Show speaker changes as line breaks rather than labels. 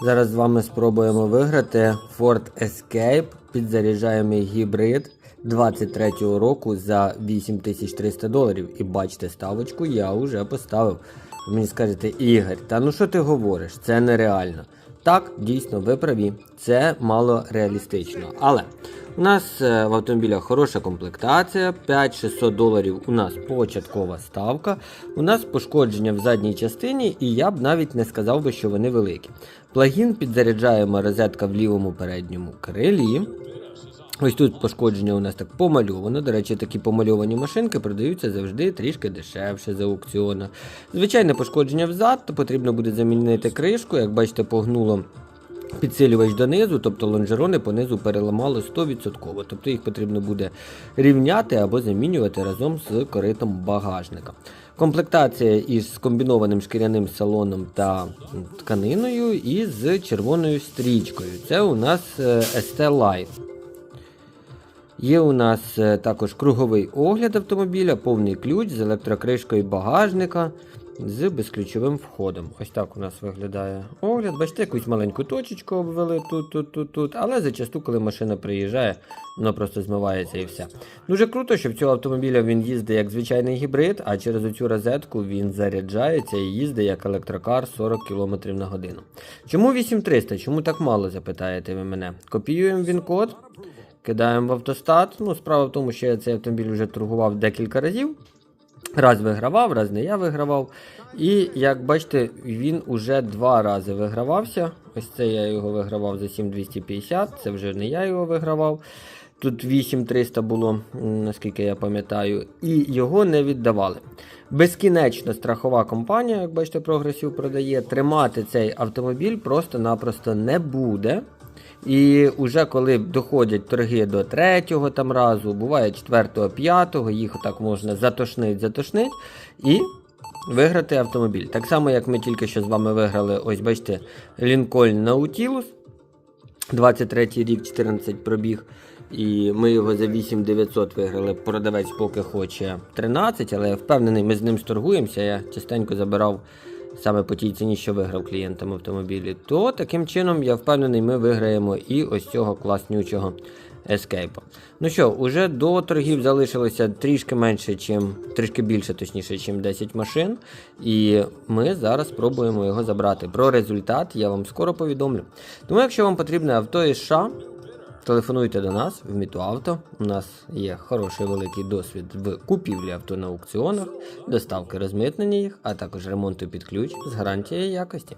Зараз з вами спробуємо виграти Ford Escape підзаряджаємий гібрид 23-го року за 8300 доларів. І бачите, ставочку я вже поставив. Ви мені скажете, Ігор, та ну що ти говориш? Це нереально. Так, дійсно, ви праві, це мало реалістично. Але у нас е, в автомобілях хороша комплектація, 5-600 доларів у нас початкова ставка. У нас пошкодження в задній частині, і я б навіть не сказав би, що вони великі. Плагін підзаряджаємо розетка в лівому передньому крилі. Ось тут пошкодження у нас так помальовано. До речі, такі помальовані машинки продаються завжди трішки дешевше за аукціону. Звичайне пошкодження взад, то потрібно буде замінити кришку. Як бачите, погнуло підсилювач донизу, тобто лонжерони понизу переламало 100%. Тобто їх потрібно буде рівняти або замінювати разом з коритом багажника. Комплектація із комбінованим шкіряним салоном та тканиною і з червоною стрічкою. Це у нас е, ST Line. Є у нас е, також круговий огляд автомобіля, повний ключ з електрокришкою багажника з безключовим входом. Ось так у нас виглядає огляд. Бачите, якусь маленьку точечку обвели тут, тут, тут, тут. Але зачасту, коли машина приїжджає, воно просто змивається і все. Дуже круто, що в цього автомобіля він їздить як звичайний гібрид, а через оцю розетку він заряджається і їздить як електрокар 40 км на годину. Чому 8300? Чому так мало, запитаєте ви мене? Копіюємо він код. Кидаємо в автостат. Ну, справа в тому, що я цей автомобіль вже торгував декілька разів. Раз вигравав, раз не я вигравав. І як бачите, він уже два рази вигравався. Ось це я його вигравав за 7250, це вже не я його вигравав. Тут 8300 було, наскільки я пам'ятаю, і його не віддавали. Безкінечно страхова компанія, як бачите, прогресів продає, тримати цей автомобіль просто-напросто не буде. І вже коли доходять торги до третього там разу, буває четвертого, п'ятого, їх отак можна затошнить, затошнить і виграти автомобіль. Так само, як ми тільки що з вами виграли, ось бачите, Lincoln Nautilus, 23 рік, 14 пробіг. І ми його за 8900 виграли. Продавець поки хоче 13, але я впевнений, ми з ним сторгуємося. Я частенько забирав саме по тій ціні, що виграв клієнтам автомобілі. То таким чином я впевнений, ми виграємо і ось цього класнючого ескейпа. Ну що, уже до торгів залишилося трішки менше, чим, трішки більше, точніше, чим 10 машин. І ми зараз спробуємо його забрати. Про результат я вам скоро повідомлю. Тому, якщо вам потрібне авто із США, Телефонуйте до нас в Мітуавто. У нас є хороший великий досвід в купівлі авто на аукціонах, доставки розмитнення їх, а також ремонту під ключ з гарантією якості.